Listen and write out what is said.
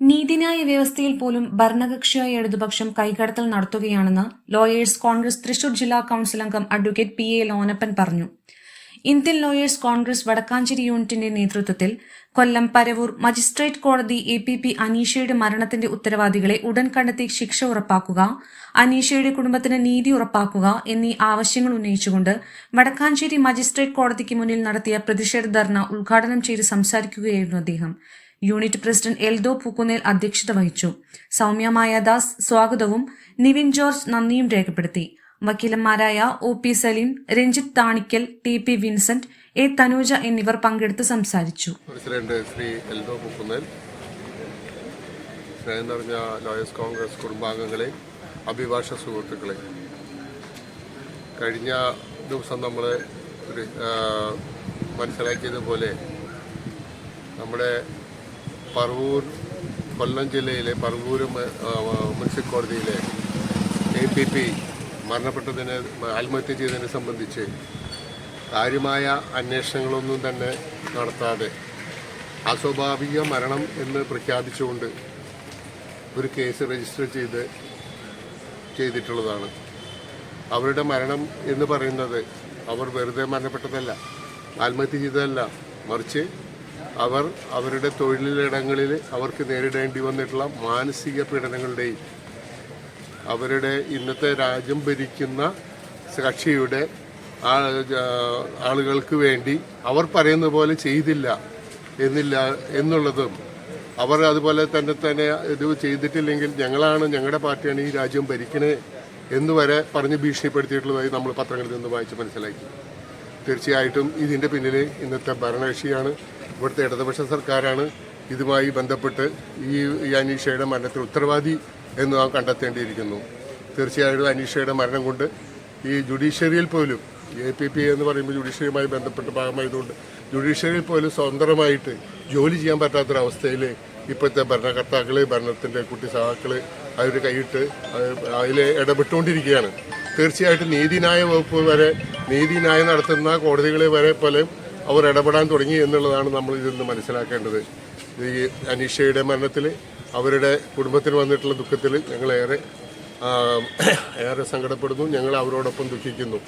നീതിന്യായ വ്യവസ്ഥയിൽ പോലും ഭരണകക്ഷിയായ ഇടതുപക്ഷം കൈകടത്തൽ നടത്തുകയാണെന്ന് ലോയേഴ്സ് കോൺഗ്രസ് തൃശൂർ ജില്ലാ കൌൺസിൽ അംഗം അഡ്വക്കേറ്റ് പി എ ലോനപ്പൻ പറഞ്ഞു. ഇന്ത്യൻ ലോയേഴ്സ് കോൺഗ്രസ് വടക്കാഞ്ചേരി യൂണിറ്റിന്റെ നേതൃത്വത്തിൽ കൊല്ലം പരവൂർ മജിസ്ട്രേറ്റ് കോടതി എ പി പി അനീഷയുടെ മരണത്തിന്റെ ഉത്തരവാദികളെ ഉടൻ കണ്ടെത്തി ശിക്ഷ ഉറപ്പാക്കുക അനീഷയുടെ കുടുംബത്തിന് നീതി ഉറപ്പാക്കുക എന്നീ ആവശ്യങ്ങൾ ഉന്നയിച്ചുകൊണ്ട് വടക്കാഞ്ചേരി മജിസ്ട്രേറ്റ് കോടതിക്ക് മുന്നിൽ നടത്തിയ പ്രതിഷേധ ധർണ ഉദ്ഘാടനം ചെയ്ത് സംസാരിക്കുകയായിരുന്നു അദ്ദേഹം. യൂണിറ്റ് പ്രസിഡന്റ് എൽദോ പൂക്കുന്നേൽ അധ്യക്ഷത വഹിച്ചു. സൗമ്യ മായാദാസ് സ്വാഗതവും നിവിൻ ജോർജ് നന്ദിയും രേഖപ്പെടുത്തി. വക്കീലന്മാരായ O P Saleem Ranjith Thanikkal T P Vincent A Thanuja എന്നിവർ പങ്കെടുത്ത് സംസാരിച്ചു. പ്രസിഡന്റ് ശ്രീ എൽദോ മുക്കുന്നൽ സ്നേഹം നിറഞ്ഞ ലോയേഴ്സ് കോൺഗ്രസ് കുടുംബാംഗങ്ങളെ അഭിഭാഷ സുഹൃത്തുക്കളെ. കഴിഞ്ഞ ദിവസം നമ്മൾ മനസ്സിലാക്കിയതുപോലെ നമ്മുടെ പറവൂർ കൊല്ലം ജില്ലയിലെ പറവൂർ മുനിസിപ്പൽ കോടതിയിലെ എ പി പി മരണപ്പെട്ടതിനെ ആത്മഹത്യ ചെയ്തതിനെ സംബന്ധിച്ച് കാര്യമായ അന്വേഷണങ്ങളൊന്നും തന്നെ നടത്താതെ അസ്വാഭാവിക മരണം എന്ന് പ്രഖ്യാപിച്ചുകൊണ്ട് ഒരു കേസ് രജിസ്റ്റർ ചെയ്ത് ചെയ്തിട്ടുള്ളതാണ്. അവരുടെ മരണം എന്ന് പറയുന്നത് അവർ വെറുതെ മരണപ്പെട്ടതല്ല ആത്മഹത്യ ചെയ്തതല്ല മറിച്ച് അവർ അവരുടെ തൊഴിലിടങ്ങളിൽ അവർക്ക് നേരിടേണ്ടി വന്നിട്ടുള്ള മാനസിക പീഡനങ്ങളുടെയും അവരുടെ ഇന്നത്തെ രാജ്യം ഭരിക്കുന്ന കക്ഷിയുടെ ആളുകൾക്ക് വേണ്ടി അവർ പറയുന്ന പോലെ ചെയ്തില്ല എന്നില്ല എന്നുള്ളതും അവർ അതുപോലെ തന്നെ തന്നെ ഇത് ചെയ്തിട്ടില്ലെങ്കിൽ ഞങ്ങളാണ് ഞങ്ങളുടെ പാർട്ടിയാണ് ഈ രാജ്യം ഭരിക്കണേ എന്ന് വരെ പറഞ്ഞ് ഭീഷണിപ്പെടുത്തിയിട്ടുള്ളതായി നമ്മൾ പത്രങ്ങളിൽ നിന്ന് വായിച്ച് മനസ്സിലാക്കി. തീർച്ചയായിട്ടും ഇതിന്റെ പിന്നിൽ ഇന്നത്തെ ഭരണകക്ഷിയാണ് ഇവിടുത്തെ ഇടതുപക്ഷ സർക്കാരാണ് ഇതുമായി ബന്ധപ്പെട്ട് ഈ ഈ അനീഷയുടെ മരണത്തിന് ഉത്തരവാദി എന്ന് നാം കണ്ടെത്തേണ്ടിയിരിക്കുന്നു. തീർച്ചയായിട്ടും അനീഷയുടെ മരണം കൊണ്ട് ഈ ജുഡീഷ്യറിയിൽ പോലും എ പി പി എന്ന് പറയുമ്പോൾ ജുഡീഷ്യറിയുമായി ബന്ധപ്പെട്ട ഭാഗമായതുകൊണ്ട് ജുഡീഷ്യറിയിൽ പോലും സ്വതന്ത്രമായിട്ട് ജോലി ചെയ്യാൻ പറ്റാത്തൊരവസ്ഥയിൽ ഇപ്പോഴത്തെ ഭരണകർത്താക്കൾ ഭരണത്തിന്റെ കുട്ടി സഹാക്കൾ അവർ കൈയിട്ട് അതിൽ ഇടപെട്ടുകൊണ്ടിരിക്കുകയാണ്. തീർച്ചയായിട്ടും നീതിന്യായ വകുപ്പ് വരെ നീതിന്യായം നടത്തുന്ന കോടതികളെ വരെ പോലെ അവർ ഇടപെടാൻ തുടങ്ങി എന്നുള്ളതാണ് നമ്മൾ ഇതിൽ നിന്ന് മനസ്സിലാക്കേണ്ടത്. ഈ അനീഷയുടെ മരണത്തിൽ അവരുടെ കുടുംബത്തിന് വന്നിട്ടുള്ള ദുഃഖത്തിൽ ഞങ്ങളേറെ ഏറെ സങ്കടപ്പെടുന്നു. ഞങ്ങൾ അവരോടൊപ്പം ദുഃഖിക്കുന്നു.